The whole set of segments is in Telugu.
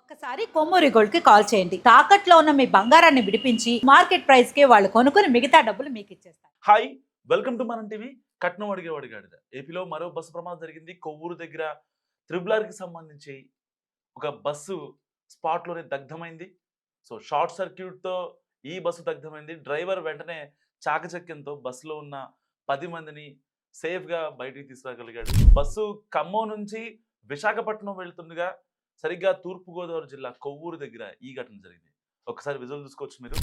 ఒక్కసారి కొమ్మూరి గోల్డ్కి కాల్ చేయండి. తాకట్లో ఉన్న మీ బంగారాన్ని విడిపించి మార్కెట్ ప్రైస్కి వాళ్ళు కొనుక్కుని మిగతా డబ్బులు మీకు ఇచ్చేస్తారు. Hi welcome to Manam TV. కట్నం అడిగే వాడిగాడు ఏపీలో మరో బస్సు ప్రమాదం జరిగింది. కొవ్వూరు దగ్గర త్రిబులర్కి సంబంధించి ఒక బస్సు స్పాట్లోనే దగ్ధమైంది. సో షార్ట్ సర్క్యూట్తో ఈ బస్సు దగ్ధమైంది. డ్రైవర్ వెంటనే చాకచక్యంతో బస్సులో ఉన్న పది మందిని సేఫ్గా బయటికి తీసుకురాగలిగాడు. బస్సు ఖమ్మం నుంచి విశాఖపట్నం వెళ్తుండగా సరిగ్గా తూర్పుగోదావరి జిల్లా కొవ్వూరు దగ్గర ఈ ఘటన జరిగింది. ఒకసారి విజువల్ చూసుకోవచ్చు మీరు.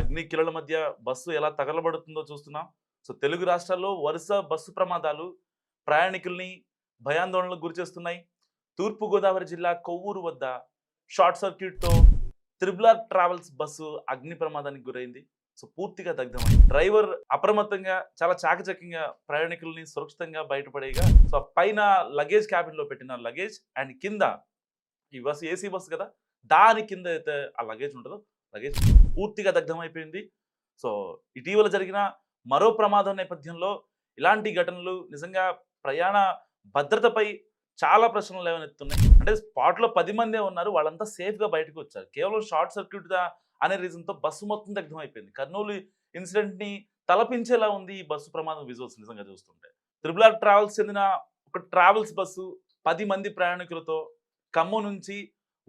అగ్ని కిలల మధ్య బస్సు ఎలా తగలబడుతుందో చూస్తున్నాం. సో తెలుగు రాష్ట్రాల్లో వరుస బస్సు ప్రమాదాలు ప్రయాణికుల్ని భయాందోళనలకు గురి చేస్తున్నాయి తూర్పుగోదావరి జిల్లా కొవ్వూరు వద్ద షార్ట్ సర్క్యూట్తో త్రిబులార్ ట్రావెల్స్ బస్సు అగ్ని ప్రమాదానికి గురైంది. సో పూర్తిగా దగ్ధమైంది డ్రైవర్ అప్రమత్తంగా చాలా చాకచక్యంగా ప్రయాణికుల్ని సురక్షితంగా బయటపడేగా సో పైన లగేజ్ క్యాబిన్లో పెట్టిన లగేజ్ అండ్ కింద ఈ బస్సు ఏసీ బస్సు కదా దాని కింద అయితే ఆ లగేజ్ ఉంటుందో లగేజ్ పూర్తిగా దగ్ధమైపోయింది సో ఇటీవల జరిగిన మరో ప్రమాదం నేపథ్యంలో ఇలాంటి ఘటనలు నిజంగా ప్రయాణ భద్రతపై చాలా ప్రశ్నలు లేవనెత్తున్నాయి. అంటే స్పాట్లో పది మందే ఉన్నారు. వాళ్ళంతా సేఫ్గా బయటకు వచ్చారు. కేవలం షార్ట్ సర్క్యూట్ అనే రీజన్తో బస్సు మొత్తం దగ్ధమైపోయింది. కర్నూలు ఇన్సిడెంట్ని తలపించేలా ఉంది ఈ బస్సు ప్రమాదం విజువల్స్ నిజంగా చూస్తుంటే. త్రిబుల్ ట్రావెల్స్ చెందిన ఒక ట్రావెల్స్ బస్సు పది మంది ప్రయాణికులతో ఖమ్మం నుంచి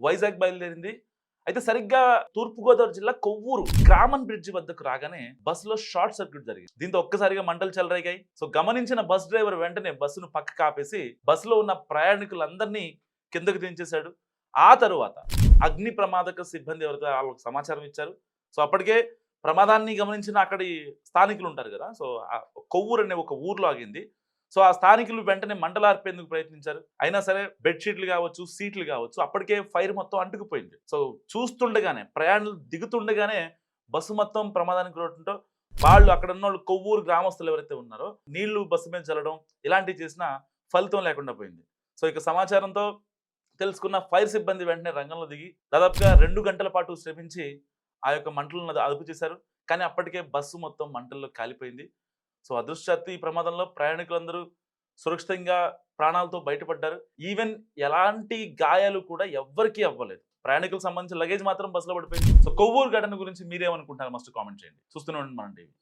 వైజాగ్ బయలుదేరింది. అయితే సరిగ్గా తూర్పుగోదావరి జిల్లా కొవ్వూరు గ్రామన్ బ్రిడ్జి వద్దకు రాగానే బస్సులో షార్ట్ సర్క్యూట్ జరిగింది. దీంతో ఒక్కసారిగా మంటలు చెలరేగాయి. సో గమనించిన బస్ డ్రైవర్ వెంటనే బస్సును పక్క కాపేసి బస్సులో ఉన్న ప్రయాణికులందరినీ కిందకు దించేశాడు. ఆ తరువాత అగ్ని ప్రమాదక సిబ్బంది ఎవరైతే వాళ్ళకి సమాచారం ఇచ్చారు. సో అప్పటికే ప్రమాదాన్ని గమనించిన అక్కడి స్థానికులు ఉంటారు కదా. సో కొవ్వూరు అనే ఒక ఊర్లో ఆగింది. సో ఆ స్థానికులు వెంటనే మంటలార్పేందుకు ప్రయత్నించారు. అయినా సరే బెడ్షీట్లు కావచ్చు సీట్లు కావచ్చు అప్పటికే ఫైర్ మొత్తం అంటుకుపోయింది. సో చూస్తుండగానే ప్రయాణాలు దిగుతుండగానే బస్సు మొత్తం ప్రమాదానికి గురవడంతో వాళ్ళు అక్కడ ఉన్న వాళ్ళు కొవ్వూరు గ్రామస్తులు ఎవరైతే ఉన్నారో నీళ్ళు బస్సు మీద చల్లడం ఇలాంటివి చేసినా ఫలితం లేకుండా పోయింది. సో ఇక సమాచారంతో తెలుసుకున్న ఫైర్ సిబ్బంది వెంటనే రంగంలో దిగి దాదాపుగా రెండు గంటల పాటు శ్రమించి ఆ యొక్క మంటలను అదుపు చేశారు. కానీ అప్పటికే బస్సు మొత్తం మంటల్లో కాలిపోయింది. సో అదృష్టత్తు ఈ ప్రమాదంలో ప్రయాణికులందరూ సురక్షితంగా ప్రాణాలతో బయటపడ్డారు. ఈవెన్ ఎలాంటి గాయాలు కూడా ఎవ్వరికీ అవ్వలేదు. ప్రయాణికులకు సంబంధించిన లగేజ్ మాత్రం బస్సులో పడిపోయింది. సో కొవ్వూరు ఘటన గురించి మీరేమనుకుంటారు మస్ట్ కామెంట్ చేయండి. చూస్తూనే ఉండండి మనం టీవీ.